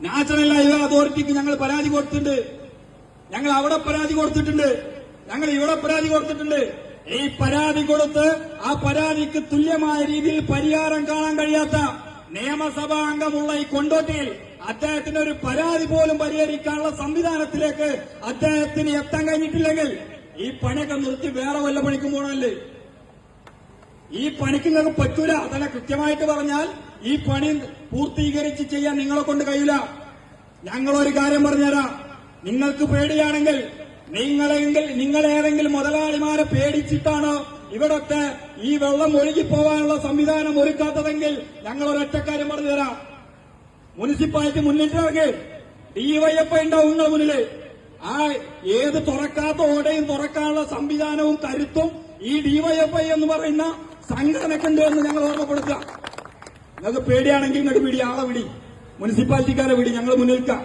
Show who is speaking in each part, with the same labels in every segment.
Speaker 1: National highway അതോറിറ്റിക്ക് ഞങ്ങൾ പരാതി കൊടുത്തിട്ടുണ്ട്. ഞങ്ങൾ അവിടെ പരാതി കൊടുത്തിട്ടുണ്ട്. ഞങ്ങൾ ഇവിടെ പരാതി കൊടുത്തിട്ടുണ്ട്. ഈ പരാതി കൊടുത്ത് ആ പരാതിക്ക് തുല്യമായ രീതിയിൽ പരിഹാരം കാണാൻ കഴിയാത്ത നിയമസഭാ അംഗമുള്ള ഈ കൊണ്ടോട്ടിയിൽ അദ്ദേഹത്തിന് ഒരു പരാതി പോലും പരിഹരിക്കാനുള്ള സംവിധാനത്തിലേക്ക് അദ്ദേഹത്തിന് എത്താൻ കഴിഞ്ഞിട്ടില്ലെങ്കിൽ ഈ പണിയൊക്കെ നിർത്തി വേറെ വല്ല പണിക്കും പോകണമല്ലേ ഈ പണിക്ക് നിങ്ങൾക്ക് പറ്റൂല. അതല്ല കൃത്യമായിട്ട് പറഞ്ഞാൽ ഈ പണി പൂർത്തീകരിച്ച് ചെയ്യാൻ നിങ്ങളെ കൊണ്ട് കഴിയില്ല ഞങ്ങളൊരു കാര്യം പറഞ്ഞുതരാം. നിങ്ങൾക്ക് പേടിയാണെങ്കിൽ നിങ്ങളെങ്കിൽ നിങ്ങളേതെങ്കിലും മുതലാളിമാരെ പേടിച്ചിട്ടാണോ ഇവിടത്തെ ഈ വെള്ളം ഒഴുകിപ്പോവാനുള്ള സംവിധാനം ഒരുക്കാത്തതെങ്കിൽ ഞങ്ങൾ ഒരൊറ്റ കാര്യം പറഞ്ഞുതരാം. മുനിസിപ്പാലിറ്റി മുന്നിട്ടിറങ്ങി ഡിവൈഎഫ് ഉണ്ടാവും നിങ്ങളുടെ മുന്നിൽ. ആ ഏത് തുറക്കാത്ത ഓടയും തുറക്കാനുള്ള സംവിധാനവും കരുത്തും ഈ ഡിവൈഎഫ്ഐ എന്ന് പറയുന്ന സംഘടനക്കുണ്ട് എന്ന് ഞങ്ങൾ ഓർമ്മപ്പെടുത്തുക. നിങ്ങൾക്ക് പേടിയാണെങ്കിൽ നിങ്ങൾക്ക് പിടി ആളെ വിടി മുനിസിപ്പാലിറ്റിക്കാരെ വിടി ഞങ്ങൾ മുന്നിൽക്കാം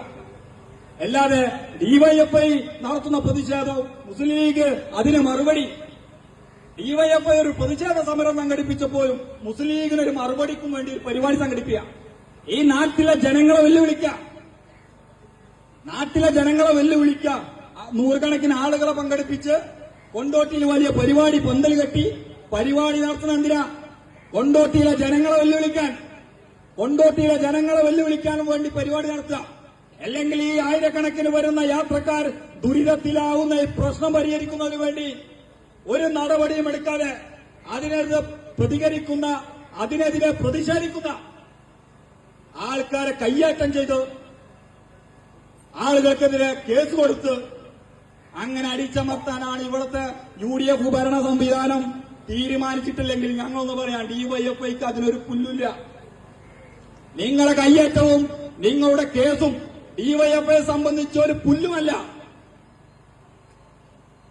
Speaker 1: അല്ലാതെ ഡിവൈഎഫ്ഐ നടത്തുന്ന പ്രതിഷേധവും മുസ്ലിം ലീഗ് അതിന് മറുപടി. ഡിവൈഎഫ്ഐ ഒരു പ്രതിഷേധ സമരം സംഘടിപ്പിച്ചപ്പോഴും മുസ്ലിം ലീഗിന് ഒരു മറുപടിക്കും വേണ്ടി ഒരു പരിപാടി സംഘടിപ്പിക്കുക. ഈ നാട്ടിലെ ജനങ്ങളെ വെല്ലുവിളിക്കുക. നാട്ടിലെ ജനങ്ങളെ വെല്ലുവിളിക്കുക. ആ നൂറുകണക്കിന് ആളുകളെ പങ്കെടുപ്പിച്ച് കൊണ്ടോട്ടിയിൽ വലിയ പരിപാടി പന്തൽ കെട്ടി പരിപാടി നടത്തുന്ന എന്തിനാ? കൊണ്ടോട്ടിയിലെ ജനങ്ങളെ വെല്ലുവിളിക്കാൻ. കൊണ്ടോട്ടിയിലെ ജനങ്ങളെ വെല്ലുവിളിക്കാൻ വേണ്ടി പരിപാടി നടത്തുക. അല്ലെങ്കിൽ ഈ ആയിരക്കണക്കിന് വരുന്ന യാത്രക്കാർ ദുരിതത്തിലാവുന്ന ഈ പ്രശ്നം പരിഹരിക്കുന്നതിന് വേണ്ടി ഒരു നടപടിയും എടുക്കാതെ അതിനെതിരെ പ്രതികരിക്കുന്ന അതിനെതിരെ പ്രതിഷേധിക്കുന്ന ആൾക്കാരെ കയ്യേറ്റം ചെയ്ത് ആളുകൾക്കെതിരെ കേസ് കൊടുത്ത് അങ്ങനെ അടിച്ചമർത്താനാണ് ഇവിടുത്തെ യു ഡി എഫ് ഭരണ സംവിധാനം. തീരുമാനിച്ചിട്ടില്ലെങ്കിൽ ഞങ്ങളൊന്ന് പറയാം ഡിവൈഎഫ്ഐക്ക് അതിനൊരു പുല്ലില്ല. നിങ്ങളുടെ കയ്യേറ്റവും നിങ്ങളുടെ കേസും ഡിവൈഎഫ്ഐ സംബന്ധിച്ച ഒരു പുല്ലുമല്ല.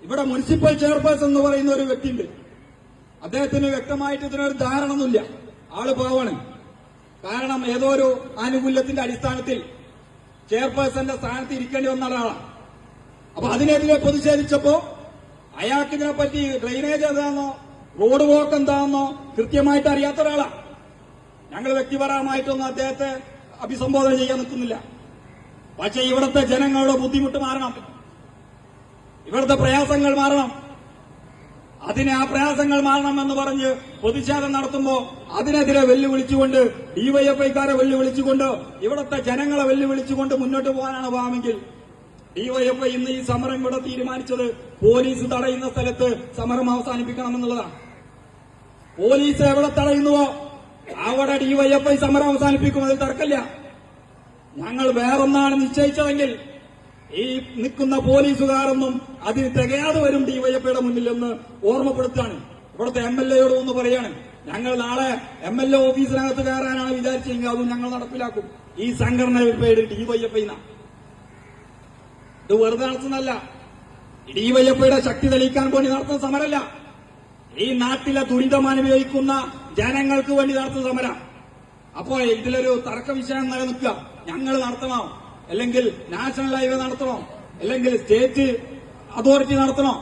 Speaker 1: ഇവിടെ മുനിസിപ്പൽ ചെയർപേഴ്സൺ എന്ന് പറയുന്ന ഒരു വ്യക്തിയുണ്ട്. അദ്ദേഹത്തിന് വ്യക്തമായിട്ട് ഇതിനൊരു ധാരണയൊന്നുമില്ല. ആൾ പാവാണ്. കാരണം ഏതോ ഒരു ആനുകൂല്യത്തിന്റെ അടിസ്ഥാനത്തിൽ ചെയർപേഴ്സന്റെ സ്ഥാനത്ത് ഇരിക്കേണ്ടി വന്ന ഒരാളാണ് അപ്പൊ അതിനെതിരെ പ്രതിഷേധിച്ചപ്പോ അയാൾക്ക് ഇതിനെപ്പറ്റി ഡ്രെയിനേജ് എന്താണെന്നോ റോഡ് വോക്ക് എന്താണെന്നോ കൃത്യമായിട്ട് അറിയാത്ത ഒരാളാണ് ഞങ്ങൾ വ്യക്തിപരമായിട്ടൊന്നും അദ്ദേഹത്തെ അഭിസംബോധന ചെയ്യാൻ നിൽക്കുന്നില്ല. പക്ഷെ ഇവിടുത്തെ ജനങ്ങളുടെ ബുദ്ധിമുട്ട് മാറണം. ഇവിടുത്തെ പ്രയാസങ്ങൾ മാറണം. അതിനെ ആ പ്രയാസങ്ങൾ മാറണം എന്ന് പറഞ്ഞ് പ്രതിഷേധം നടത്തുമ്പോൾ അതിനെതിരെ വെല്ലുവിളിച്ചുകൊണ്ട് ഡിവൈഎഫ്ഐക്കാരെ വെല്ലുവിളിച്ചുകൊണ്ട് ഇവിടുത്തെ ജനങ്ങളെ വെല്ലുവിളിച്ചുകൊണ്ട് മുന്നോട്ട് പോകാനാണ് ഭാവമെങ്കിൽ ഡിവൈഎഫ്ഐ ഇന്ന് ഈ സമരം ഇവിടെ തീരുമാനിച്ചത് പോലീസ് തടയുന്ന സ്ഥലത്ത് സമരം അവസാനിപ്പിക്കണമെന്നുള്ളതാണ് പോലീസ് എവിടെ തടയുന്നുവോ? അവിടെ ഡിവൈഎഫ്ഐ സമരം അവസാനിപ്പിക്കും അതിൽ തർക്കമില്ല. ഞങ്ങൾ വേറൊന്നാണ് നിശ്ചയിച്ചതെങ്കിൽ ഈ നിൽക്കുന്ന പോലീസുകാരൊന്നും അതിന് തികയാതെ വരും ഡിവൈഎഫ്ഐയുടെ മുന്നിലെന്ന് ഓർമ്മപ്പെടുത്താണ് ഇവിടുത്തെ എം എൽ എയോട് ഒന്ന് പറയാണ്. ഞങ്ങൾ നാളെ എം എൽ എ ഓഫീസിനകത്ത് കയറാനാണ് വിചാരിച്ചെങ്കിൽ അതും ഞങ്ങൾ നടപ്പിലാക്കും. ഈ സംഘടനയുടെ പേര് ഡിവൈഎഫ്ഐ ഇത് വെറുതെ നടത്തുന്നതല്ല. ഡിവൈഎഫ്ഐയുടെ ശക്തി തെളിയിക്കാൻ വേണ്ടി നടത്തുന്ന സമരമല്ല. ഈ നാട്ടിലെ ദുരിതം അനുഭവിക്കുന്ന ജനങ്ങൾക്ക് വേണ്ടി നടത്തുന്ന സമരം. അപ്പോ ഇതിലൊരു തർക്ക വിഷയം നിലനിൽക്കുക ഞങ്ങൾ നടത്തണോ. അല്ലെങ്കിൽ നാഷണൽ ഹൈവേ നടത്തണോ. അല്ലെങ്കിൽ സ്റ്റേറ്റ് അതോറിറ്റി നടത്തണോ.